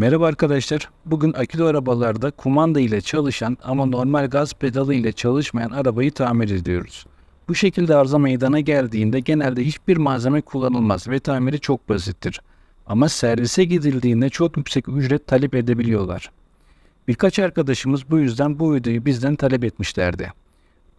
Merhaba arkadaşlar. Bugün akülü arabalarda kumanda ile çalışan ama normal gaz pedalı ile çalışmayan arabayı tamir ediyoruz. Bu şekilde arıza meydana geldiğinde genelde hiçbir malzeme kullanılmaz ve tamiri çok basittir. Ama servise gidildiğinde çok yüksek ücret talep edebiliyorlar. Birkaç arkadaşımız bu yüzden bu videoyu bizden talep etmişlerdi.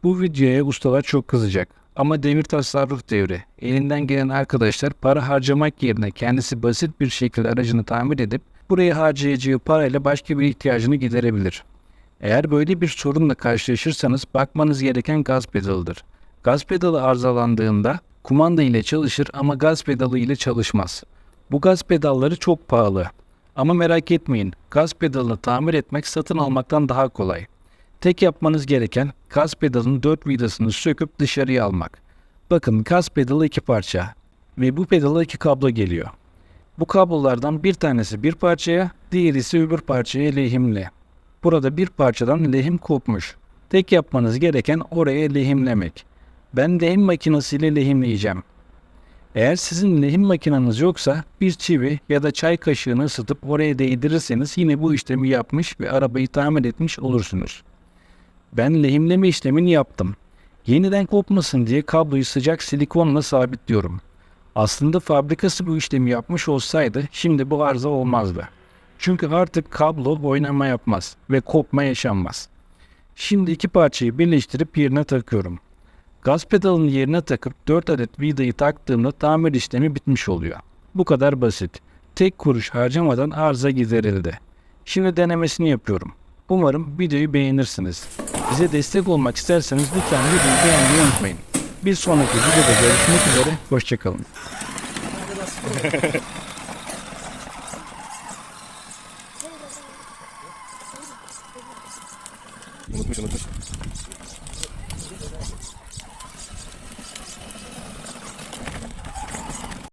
Bu videoya ustalar çok kızacak. Ama devir tasarruf devri. Elinden gelen arkadaşlar para harcamak yerine kendisi basit bir şekilde aracını tamir edip buraya harcayacağı parayla başka bir ihtiyacını giderebilir. Eğer böyle bir sorunla karşılaşırsanız bakmanız gereken gaz pedalıdır. Gaz pedalı arızalandığında kumanda ile çalışır ama gaz pedalı ile çalışmaz. Bu gaz pedalları çok pahalı. Ama merak etmeyin, gaz pedalını tamir etmek satın almaktan daha kolay. Tek yapmanız gereken gaz pedalının 4 vidasını söküp dışarıya almak. Bakın gaz pedalı iki parça ve bu pedala iki kablo geliyor. Bu kablolardan bir tanesi bir parçaya, diğeri ise öbür parçaya lehimli. Burada bir parçadan lehim kopmuş. Tek yapmanız gereken oraya lehimlemek. Ben lehim makinesiyle lehimleyeceğim. Eğer sizin lehim makineniz yoksa bir çivi ya da çay kaşığını ısıtıp oraya değdirirseniz yine bu işlemi yapmış ve arabayı tamir etmiş olursunuz. Ben lehimleme işlemini yaptım. Yeniden kopmasın diye kabloyu sıcak silikonla sabitliyorum. Aslında fabrikası bu işlemi yapmış olsaydı şimdi bu arıza olmazdı. Çünkü artık kablo oynama yapmaz ve kopma yaşanmaz. Şimdi iki parçayı birleştirip yerine takıyorum. Gaz pedalının yerine takıp 4 adet vidayı taktığımda tamir işlemi bitmiş oluyor. Bu kadar basit. Tek kuruş harcamadan arıza giderildi. Şimdi denemesini yapıyorum. Umarım videoyu beğenirsiniz. Bize destek olmak isterseniz lütfen videoyu beğenmeyi unutmayın. Bir sonraki videoda görüşmek üzere, hoşçakalın.